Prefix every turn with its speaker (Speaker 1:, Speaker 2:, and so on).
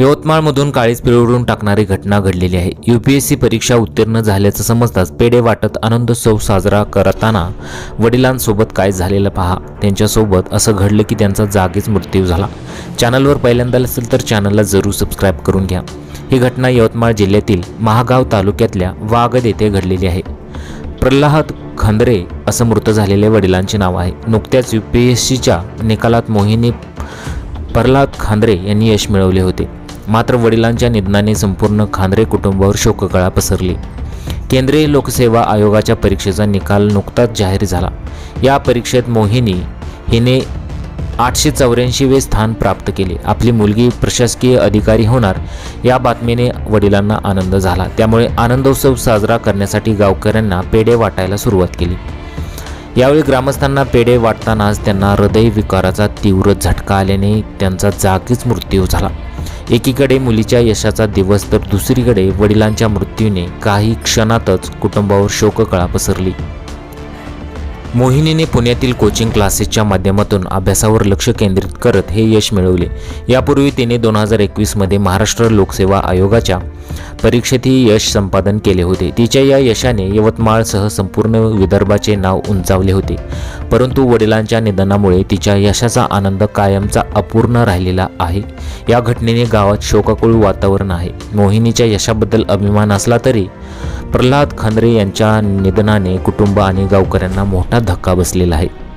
Speaker 1: यवतमाळमधून काळीच पिळवडून टाकणारी घटना घडलेली आहे. यू पी एस सी परीक्षा उत्तीर्ण झाल्याचं समजताच पेढे वाटत आनंदोत्सव साजरा करताना वडिलांसोबत काय झालेलं पहा. त्यांच्यासोबत असं घडलं की त्यांचा जागीच मृत्यू झाला. चॅनलवर पहिल्यांदा असेल तर चॅनलला जरूर सबस्क्राईब करून घ्या. ही घटना यवतमाळ जिल्ह्यातील महागाव तालुक्यातल्या वागद येथे घडलेली आहे. प्रल्हाद खंदरे असं मृत झालेले वडिलांचे नाव आहे. नुकत्याच यू पी एस सीच्या निकालात मोहिनी प्रल्हाद खांद्रे यांनी यश मिळवले होते. मात्र वडिलांच्या निधनाने संपूर्ण खांद्रे कुटुंबावर शोककळा पसरली. केंद्रीय लोकसेवा आयोगाच्या परीक्षेचा निकाल नुकताच जाहीर झाला. या परीक्षेत मोहिनी हिने आठशे चौऱ्याऐंशीवे स्थान प्राप्त केले. आपली मुलगी प्रशासकीय अधिकारी होणार या बातमीने वडिलांना आनंद झाला. त्यामुळे आनंदोत्सव साजरा करण्यासाठी गावकऱ्यांना पेढे वाटायला सुरुवात केली. यावेळी ग्रामस्थांना पेढे वाटतानाच त्यांना हृदयविकाराचा तीव्र झटका आल्याने त्यांचा जागीच मृत्यू झाला. एकीकडे मुलीच्या यशाचा दिवस तर दुसरीकडे वडिलांच्या मृत्यूने काही क्षणातच कुटुंबावर शोककळा पसरली. मोहिनीने पुण्यातील कोचिंग क्लासेसच्या माध्यमातून अभ्यासावर लक्ष केंद्रित करत हे यश मिळवले. यापूर्वी तिने दोन हजार एकवीसमध्ये महाराष्ट्र लोकसेवा आयोगाच्या परीक्षेतही यश संपादन केले होते. तिच्या या यशाने यवतमाळसह संपूर्ण विदर्भाचे नाव उंचावले होते. परंतु वडिलांच्या निधनामुळे तिच्या यशाचा आनंद कायमचा अपूर्ण राहिलेला आहे. या घटनेने गावात शोकाकुळ वातावरण आहे. मोहिनीच्या यशाबद्दल अभिमान असला तरी प्रल्हाद खंद्रे यांच्या निधनाने कुटुंब आणि गावकऱ्यांना मोठा धक्का बसलेला आहे.